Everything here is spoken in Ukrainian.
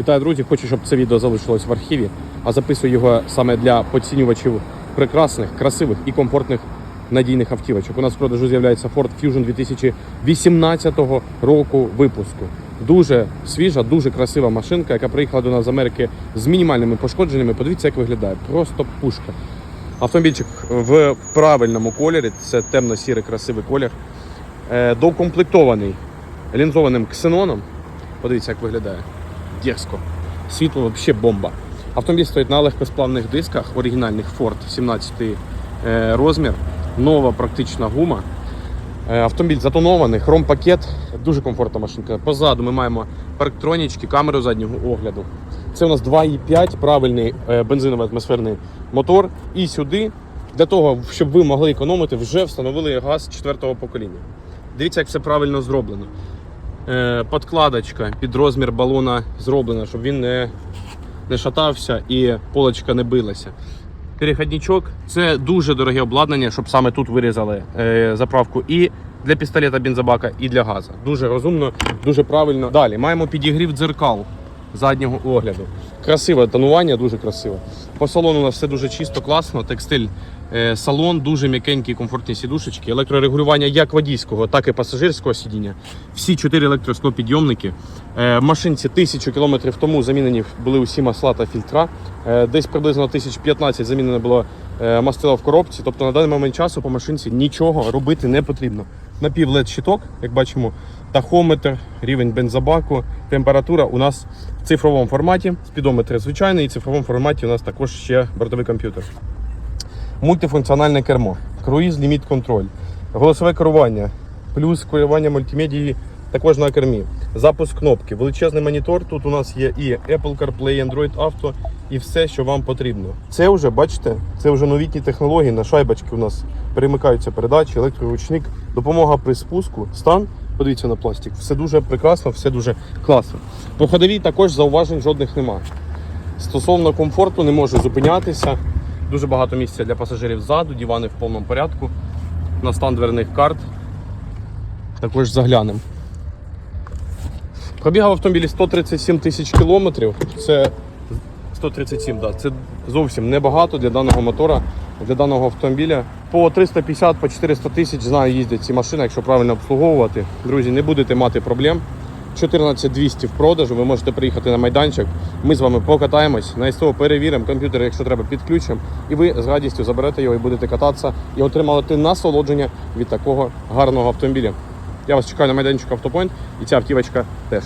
Вітаю, друзі! Хочу, щоб це відео залишилось в архіві, а записую його саме для поцінювачів прекрасних, красивих і комфортних надійних автівочок. У нас в продажу з'являється Ford Fusion 2018 року випуску. Дуже свіжа, дуже красива машинка, яка приїхала до нас з Америки з мінімальними пошкодженнями. Подивіться, як виглядає. Просто пушка. Автомобільчик в правильному кольорі, це темно-сірий красивий колір. Е, Доукомплектований лінзованим ксеноном. Подивіться, як виглядає. Дерзко. Світло взагалі бомба. Автомобіль стоїть на легкосплавних дисках, оригінальних Ford 17 е, розмір, нова практична гума. Е, Автомобіль затонований, хром-пакет, дуже комфортна машинка. Позаду ми маємо парктронічки, камеру заднього огляду. Це у нас 2,5 правильний е, бензиновий атмосферний мотор. І сюди, для того, щоб ви могли економити, вже встановили газ четвертого покоління. Дивіться, як все правильно зроблено. Е, Подкладочка під розмір балона зроблена, щоб він не, не шатався і полочка не билася. Переходничок це дуже дороге обладнання, щоб саме тут вирізали е, заправку і для пістолета бензобака, і для газу. Дуже розумно, дуже правильно. Далі маємо підігрів дзеркал заднього огляду. Красиве тонування, дуже красиве. По салону у нас все дуже чисто, класно. Текстиль е, салон, дуже м'якенькі, комфортні сідушечки. Електрорегулювання як водійського, так і пасажирського сидіння. Всі чотири електросклопідйомники. Е, в машинці тисячу кілометрів тому замінені були усі масла та фільтра. Е, десь приблизно 1015 замінено було мастила в коробці. Тобто на даний момент часу по машинці нічого робити не потрібно. Напів щиток, як бачимо, тахометр, рівень бензобаку, температура у нас в цифровому форматі, спідометр звичайний, і в цифровому форматі у нас також ще бортовий комп'ютер. Мультифункціональне кермо, круїз, ліміт контроль, голосове керування, плюс керування мультимедії також на кермі. Запуск кнопки, величезний монітор. Тут у нас є і Apple CarPlay, Android Auto, і все, що вам потрібно. Це вже, бачите, це вже новітні технології. На шайбочки у нас перемикаються передачі, електроручник, допомога при спуску, стан. Подивіться на пластик. Все дуже прекрасно, все дуже класно. По ходовій також зауважень жодних немає. Стосовно комфорту не можу зупинятися. Дуже багато місця для пасажирів ззаду, дивани в повному порядку. На стан дверних карт. Також заглянемо. Пробігав в автомобілі 137 тисяч кілометрів. Це 137, да. Це зовсім небагато для даного мотора, для даного автомобіля. По 350 по 400 тисяч знаю, їздять ці машини, якщо правильно обслуговувати. Друзі, не будете мати проблем. 14200 в продажу, ви можете приїхати на майданчик. Ми з вами покатаємось, на СТО перевіримо, комп'ютер, якщо треба, підключимо, і ви з радістю заберете його і будете кататися і отримати насолодження від такого гарного автомобіля. Я вас чекаю на майданчику Автопойнт і ця автівочка теж.